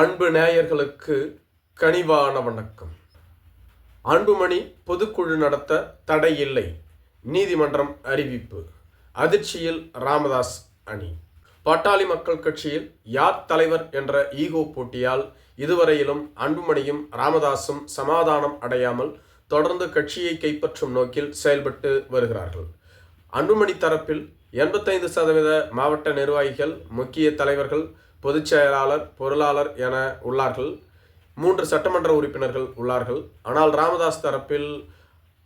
அன்பு நேயர்களுக்கு கனிவான வணக்கம். அன்புமணி பொதுக்குழு நடத்த தடை இல்லை. நீதிமன்றம் அறிவிப்பு. அதிர்ச்சியில் ராமதாஸ் அணி. பாட்டாளி மக்கள் கட்சியில் யார் தலைவர் என்ற ஈகோ போட்டியால் இதுவரையிலும் அன்புமணியும் ராமதாசும் சமாதானம் அடையாமல் தொடர்ந்து கட்சியை கைப்பற்றும் நோக்கில் செயல்பட்டு வருகிறார்கள். அன்புமணி தரப்பில் எண்பத்தைந்து சதவீத மாவட்ட நிர்வாகிகள் முக்கிய தலைவர்கள் பொதுச் செயலாளர் பொருளாளர் என உள்ளார்கள். மூன்று சட்டமன்ற உறுப்பினர்கள் உள்ளார்கள். ஆனால் ராமதாஸ் தரப்பில்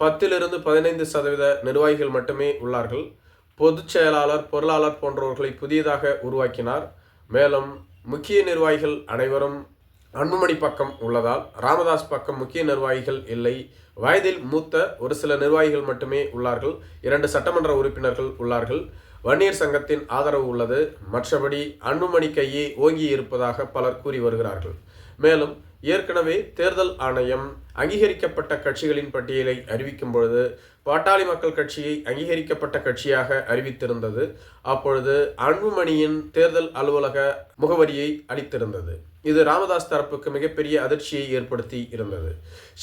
பத்திலிருந்து பதினைந்து சதவீத நிர்வாகிகள் மட்டுமே உள்ளார்கள். பொதுச் செயலாளர் பொருளாளர் போன்றவர்களை புதியதாக உருவாக்கினார். மேலும் முக்கிய நிர்வாகிகள் அனைவரும் அன்புமணி பக்கம் உள்ளதால் ராமதாஸ் பக்கம் முக்கிய நிர்வாகிகள் இல்லை. வயதில் மூத்த ஒரு சில நிர்வாகிகள் மட்டுமே உள்ளார்கள். இரண்டு சட்டமன்ற உறுப்பினர்கள் உள்ளார்கள். வன்னியர் சங்கத்தின் ஆதரவு உள்ளது. மற்றபடி அன்புமணி கையே ஓங்கி இருப்பதாக பலர் கூறி வருகிறார்கள். மேலும் ஏற்கனவே தேர்தல் ஆணையம் அங்கீகரிக்கப்பட்ட கட்சிகளின் பட்டியலை அறிவிக்கும் பொழுது பாட்டாளி மக்கள் கட்சியை அங்கீகரிக்கப்பட்ட கட்சியாக அறிவித்திருந்தது. அப்பொழுது அன்புமணியின் தேர்தல் அலுவலக முகவரியை அளித்திருந்தது. இது ராமதாஸ் தரப்புக்கு மிகப்பெரிய அதிர்ச்சியை ஏற்படுத்தி இருந்தது.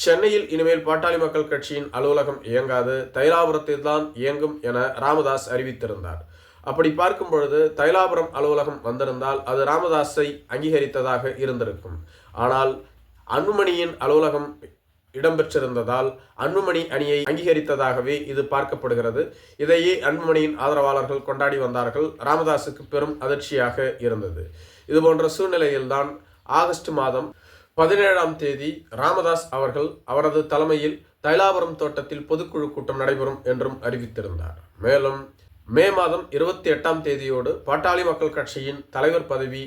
சென்னையில் இனிமேல் பாட்டாளி மக்கள் கட்சியின் அலுவலகம் இயங்காது தைலாபுரத்தில் தான் இயங்கும் என ராமதாஸ் அறிவித்திருந்தார். அப்படி பார்க்கும் பொழுது தைலாபுரம் அலுவலகம் வந்திருந்தால் அது ராமதாஸை அங்கீகரித்ததாக இருந்திருக்கும். ஆனால் அன்புமணியின் அலுவலகம் இடம்பெற்றிருந்ததால் அன்புமணி அணியை அங்கீகரித்ததாகவே இது பார்க்கப்படுகிறது. இதையே அன்புமணியின் ஆதரவாளர்கள் கொண்டாடி வந்தார்கள். ராமதாஸுக்கு பெரும் அதிர்ச்சியாக இருந்தது. இதுபோன்ற சூழ்நிலையில்தான் ஆகஸ்ட் மாதம் பதினேழாம் தேதி ராமதாஸ் அவர்கள் அவரது தலைமையில் தைலாபுரம் தோட்டத்தில் பொதுக்குழு கூட்டம் நடைபெறும் என்றும் அறிவித்திருந்தார். மேலும் மே மாதம் இருபத்தி எட்டாம் தேதியோடு பாட்டாளி மக்கள் கட்சியின் தலைவர் பதவி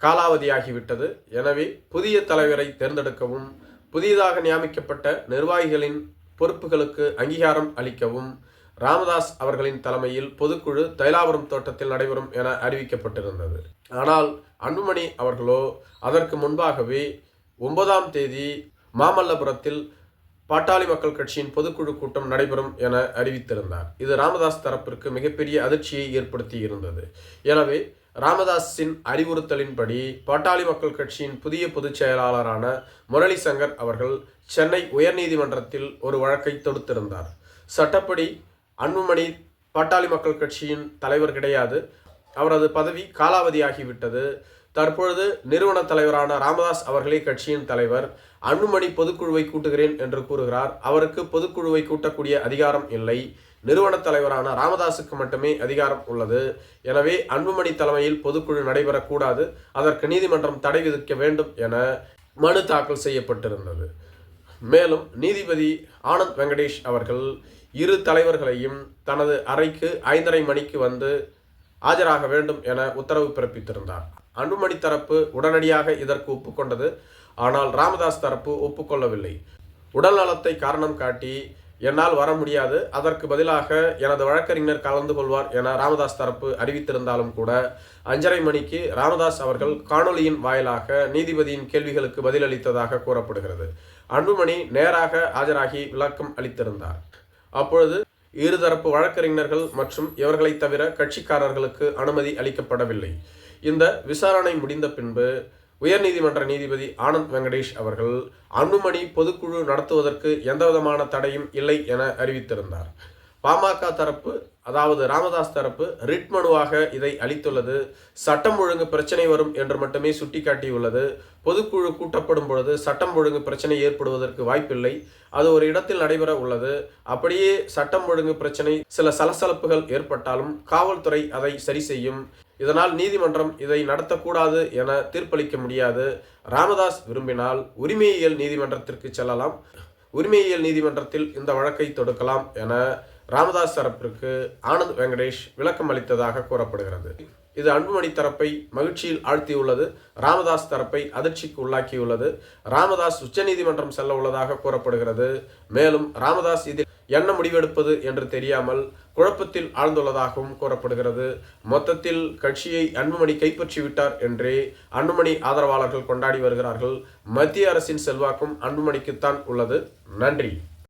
காலாவதியாகிவிட்டது. எனவே புதிய தலைவரை தேர்ந்தெடுக்கவும் புதியதாக நியமிக்கப்பட்ட நிர்வாகிகளின் பொறுப்புகளுக்கு அங்கீகாரம் அளிக்கவும் ராமதாஸ் அவர்களின் தலைமையில் பொதுக்குழு தைலாபுரம் தோட்டத்தில் நடைபெறும் என அறிவிக்கப்பட்டிருந்தது. ஆனால் அன்புமணி அவர்களோ அதற்கு முன்பாகவே ஒன்பதாம் தேதி மாமல்லபுரத்தில் பாட்டாளி மக்கள் கட்சியின் பொதுக்குழு கூட்டம் நடைபெறும் என அறிவித்திருந்தார். இது ராமதாஸ் தரப்பிற்கு மிகப்பெரிய அதிர்ச்சியை ஏற்படுத்தி இருந்தது. எனவே ராமதாஸின் அறிவுறுத்தலின்படி பாட்டாளி மக்கள் கட்சியின் புதிய பொதுச் செயலாளரான முரளி சங்கர் அவர்கள் சென்னை உயர்நீதிமன்றத்தில் ஒரு வழக்கை தொடுத்திருந்தார். சட்டப்படி அன்புமணி பாட்டாளி மக்கள் கட்சியின் தலைவர் கிடையாது. அவரது பதவி காலாவதியாகிவிட்டது. தற்பொழுது நிறுவன தலைவரான ராமதாஸ் அவர்களே கட்சியின் தலைவர். அன்புமணி பொதுக்குழுவை கூட்டுகிறேன் என்று கூறுகிறார். அவருக்கு பொதுக்குழுவை கூட்டக்கூடிய அதிகாரம் இல்லை. நிறுவன தலைவரான ராமதாஸுக்கு மட்டுமே அதிகாரம் உள்ளது. எனவே அன்புமணி தலைமையில் பொதுக்குழு நடைபெறக்கூடாது. அதற்கு நீதிமன்றம் தடை விதிக்க வேண்டும் என மனு தாக்கல் செய்யப்பட்டிருந்தது. மேலும் நீதிபதி ஆனந்த் வெங்கடேஷ் அவர்கள் இரு தலைவர்களையும் தனது அறைக்கு ஐந்தரை மணிக்கு வந்து ஆஜராக வேண்டும் என உத்தரவு பிறப்பித்திருந்தார். அன்புமணி தரப்பு உடனடியாக இதற்கு ஒப்புக்கொண்டது ஆனால் ராமதாஸ் தரப்பு ஒப்புக்கொள்ளவில்லை உடல் நலத்தை காரணம் காட்டி என்னால் வர முடியாது. அதற்கு பதிலாக எனது வழக்கறிஞர் கலந்து கொள்வார் என ராமதாஸ் தரப்பு அறிவித்திருந்தாலும் கூட அஞ்சரை மணிக்கு ராமதாஸ் அவர்கள் காணொலியின் வாயிலாக நீதிபதியின் கேள்விகளுக்கு பதிலளித்ததாக கூறப்படுகிறது. அன்புமணி நேராக ஆஜராகி விளக்கம் அளித்திருந்தார். அப்பொழுது இருதரப்பு வழக்கறிஞர்கள் மற்றும் இவர்களை தவிர கட்சிக்காரர்களுக்கு அனுமதி அளிக்கப்படவில்லை. இந்த விசாரணை முடிந்த பின்பு உயர்நீதிமன்ற நீதிபதி ஆனந்த் வெங்கடேஷ் அவர்கள் அன்புமணி பொதுக்குழு நடத்துவதற்கு எந்தவிதமான தடையும் இல்லை என அறிவித்திருந்தார். பாமக தரப்பு அதாவது ராமதாஸ் தரப்பு ரிட் மனுவாக இதை அளித்துள்ளது. சட்டம் ஒழுங்கு பிரச்சனை வரும் என்று மட்டுமே சுட்டிக்காட்டியுள்ளது. பொதுக்குழு கூட்டப்படும் பொழுது சட்டம் ஒழுங்கு பிரச்சனை ஏற்படுவதற்கு வாய்ப்பில்லை. அது ஒரு இடத்தில் நடைபெற உள்ளது. அப்படியே சட்டம் ஒழுங்கு பிரச்சனை சில சலசலப்புகள் ஏற்பட்டாலும் காவல்துறை அதை சரி செய்யும். இதனால் நீதிமன்றம் இதை நடத்தக்கூடாது என தீர்ப்பளிக்க முடியாது. ராமதாஸ் விரும்பினால் உரிமையியல் நீதிமன்றத்திற்கு செல்லலாம். உரிமையியல் நீதிமன்றத்தில் இந்த வழக்கை தொடுக்கலாம் என ராமதாஸ் தரப்பிற்கு ஆனந்த் வெங்கடேஷ் விளக்கம் அளித்ததாக கூறப்படுகிறது. இது அன்புமணி தரப்பை மகிழ்ச்சியில் ஆழ்த்தியுள்ளது. ராமதாஸ் தரப்பை அதிர்ச்சிக்கு உள்ளாக்கியுள்ளது. ராமதாஸ் உச்சநீதிமன்றம் செல்ல உள்ளதாக கூறப்படுகிறது. மேலும் ராமதாஸ் இதில் என்ன முடிவெடுப்பது என்று தெரியாமல் குழப்பத்தில் ஆழ்ந்துள்ளதாகவும் கூறப்படுகிறது. மொத்தத்தில் கட்சியை அன்புமணி கைப்பற்றி விட்டார் என்றே அன்புமணி ஆதரவாளர்கள் கொண்டாடி வருகிறார்கள். மத்திய அரசின் செல்வாக்கும் அன்புமணிக்குத்தான் உள்ளது. நன்றி.